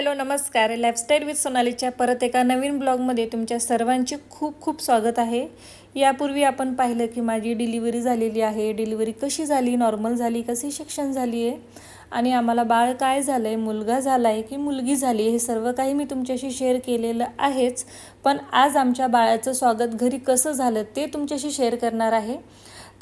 Hello नमस्कार. Lifestyle with सोनालीच्या परत एका नवीन ब्लॉगमध्ये तुमच्या सर्वांचे खूप खूप स्वागत आहे. यापूर्वी आपण पाहिलं की माझी डिलिव्हरी झालेली आहे. डिलिव्हरी कशी झाली? नॉर्मल झाली? कशी शिक्षण झाली आहे आणि आम्हाला बाळ काय झालं आहे मुलगा झाला आहे की मुलगी झाली हे सर्व काही मी तुमच्याशी शेअर केलेलं आहेच. पण आज आमच्या बाळाचं स्वागत घरी कसं झालं ते तुमच्याशी शेअर करणार आहे.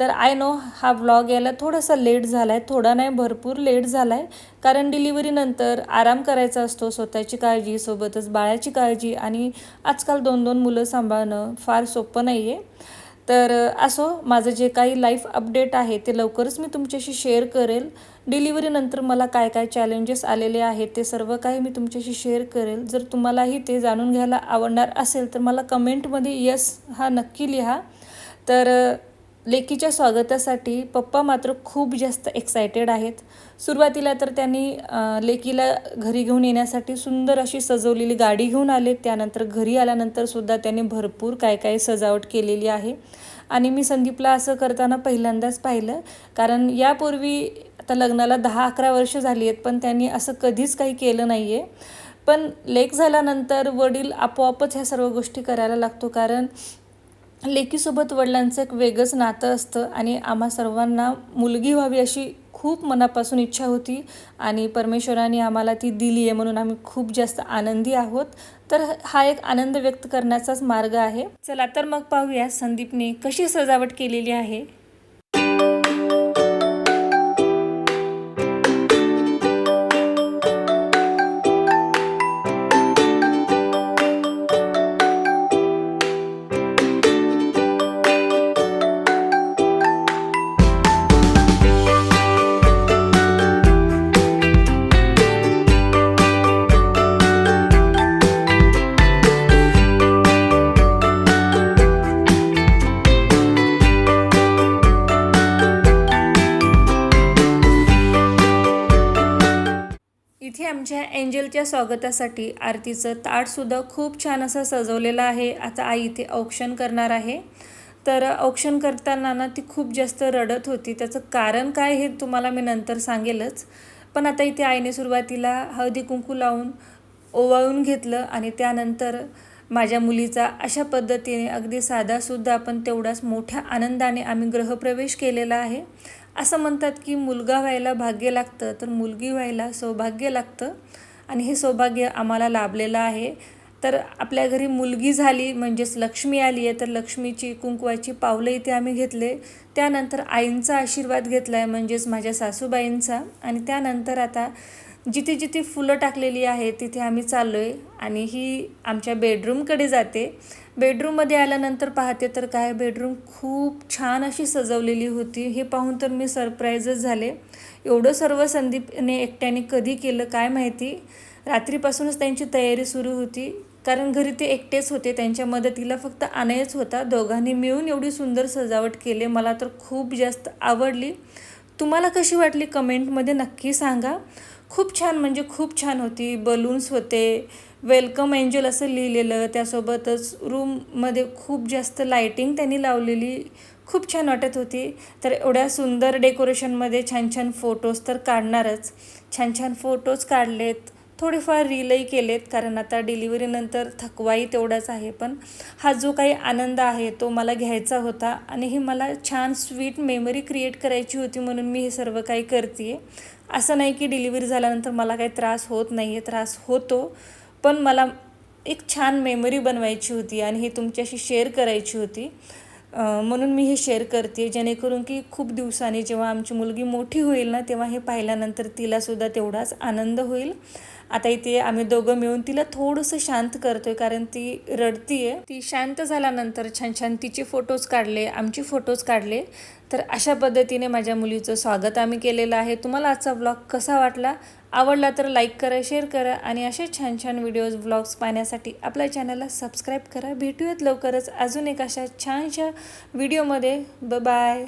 तर आय नो हा व्लॉग यायला थोडासा लेट झाला आहे थोडा नाही भरपूर लेट झाला आहे कारण डिलिव्हरीनंतर आराम करायचा असतो स्वतःची काळजी सोबतच बाळाची काळजी. आणि आजकाल दोन दोन मुलं सांभाळणं फार सोपं नाही आहे तर असो माझं जे काही लाईफ अपडेट आहे ते लवकरच मी तुमच्याशी शेअर करेल. डिलिव्हरीनंतर मला काय काय चॅलेंजेस आलेले आहेत ते सर्व काही मी तुमच्याशी शेअर करेल. जर तुम्हालाही ते जाणून घ्यायला आवडणार असेल तर मला कमेंटमध्ये यस हा नक्की लिहा. तर लेकीच्या स्वागतासाठी पप्पा मात्र खूप जास्त एक्सायटेड आहेत. सुरुवातीला तर त्यांनी लेकीला घरी घेऊन येण्यासाठी सुंदर अशी सजवलेली गाडी घेऊन आले. त्यानंतर घरी आल्यानंतर सुद्धा त्यांनी भरपूर काय काय सजावट केलेली आहे. आणि मी संदीपला असं करताना पहिल्यांदाच पाहिलं. कारण यापूर्वी आता लग्नाला दहा अकरा वर्ष झाली आहेत पण त्यांनी असं कधीच काही केलं नाही आहे पण लेक झाल्यानंतर वडील आपोआपच ह्या सर्व गोष्टी करायला लागतो. कारण लेकीसोबत वडिलांचं एक वेगळंच नातं असतं आणि आम्हा सर्वांना मुलगी व्हावी अशी खूप मनापासून इच्छा होती आणि परमेश्वराने आम्हाला ती दिली आहे म्हणून आम्ही खूप जास्त आनंदी आहोत. तर हा एक आनंद व्यक्त करण्याचाच मार्ग आहे. चला तर मग पाहूया संदीपने कशी सजावट केलेली आहे. आमच्या एंजलच्या स्वागतासाठी आरतीचं ताटसुद्धा खूप छान असं सजवलेलं आहे. आता आई इथे औक्षण करणार आहे. तर औक्षण करताना ना ती खूप जास्त रडत होती. त्याचं कारण काय हे तुम्हाला मी नंतर सांगेलच. पण आता इथे आईने सुरुवातीला हळदी कुंकू लावून ओवाळून घेतलं आणि त्यानंतर माझ्या मुलीचा अशा पद्धतीने अगदी साधासुद्धा आपण तेवढाच मोठ्या आनंदाने आम्ही ग्रहप्रवेश केलेला आहे. असं म्हणतात की मुलगा व्हायला भाग्य लागतं तर मुलगी व्हायला सौभाग्य लागतं. आणि हे सौभाग्य आम्हाला लाभलेलं आहे. तर आपल्या घरी मुलगी झाली म्हणजेच लक्ष्मी आली आहे तर लक्ष्मीची कुंकवाची पावलं इथे आम्ही घेतले. त्यानंतर आईंचा आशीर्वाद घेतला आहे म्हणजेच माझ्या सासूबाईंचा. आणि त्यानंतर आता जिथे जिथे फुलं टाकलेली आहे तिथे आम्ही चाललो आहे आणि ही आमच्या बेडरूमकडे जाते. बेडरूममध्ये आल्यानंतर पाहते तर काय बेडरूम खूप छान अशी सजवलेली होती. हे पाहून तर मी सरप्राईजच झाले. एवढं सर्व संदीपने एकट्याने कधी केलं काय माहिती? रात्रीपासूनच त्यांची तयारी सुरू होती. कारण घरी ते एकटेच होते. त्यांच्या मदतीला फक्त आणायच होता. दोघांनी मिळून एवढी सुंदर सजावट केली. मला तर खूप जास्त आवडली. तुम्हाला कशी वाटली? कमेंटमध्ये नक्की सांगा. खूप छान म्हणजे खूप छान होती. बलून्स होते. वेलकम एंजल असं लिहिलेलं. त्यासोबतच रूममध्ये खूप जास्त लाईटिंग त्यांनी लावलेली. खूप छान वाटत होती. तर एवढ्या सुंदर डेकोरेशनमध्ये छान छान फोटोज तर काढणारच. छान छान फोटोज काढलेत. थोडेफार रीलही केलेत कारण आता डिलिव्हरीनंतर थकवाही तेवढाच आहे. पण हा जो काही आनंद आहे तो मला घ्यायचा होता आणि ही मला छान स्वीट मेमरी क्रिएट करायची होती म्हणून मी हे सर्व काही करते असं नाही की डिलिव्हरी झाल्यानंतर मला काही त्रास होत नाही आहे त्रास होतो पण मला एक छान मेमरी बनवायची होती आणि हे तुमच्याशी शेअर करायची होती. म्हणून मी हे शेअर करते जेणेकरून की खूप दिवसांनी जेव्हा आमची मुलगी मोठी होईल ना तेव्हा हे पाहिल्यानंतर तिलासुद्धा तेवढाच आनंद होईल. आता इथे आम्ही दोघं मिळून तिला थोडंसं शांत करतोय कारण ती रडतीये. आहे ती शांत झाल्यानंतर छान छान तिचे फोटोज काढले आमचे फोटोज काढले. तर अशा पद्धतीने माझ्या मुलीचं स्वागत आम्ही केलेलं आहे. तुम्हाला आजचा व्लॉग कसा वाटला? आवडला तर लाईक करा शेअर करा आणि असे छान छान व्हिडिओज ब्लॉग्स पाहण्यासाठी आपल्या चॅनलला सबस्क्राईब करा. भेटूयात लवकरच अजून एक अशा छानशा व्हिडिओमध्ये ब बाय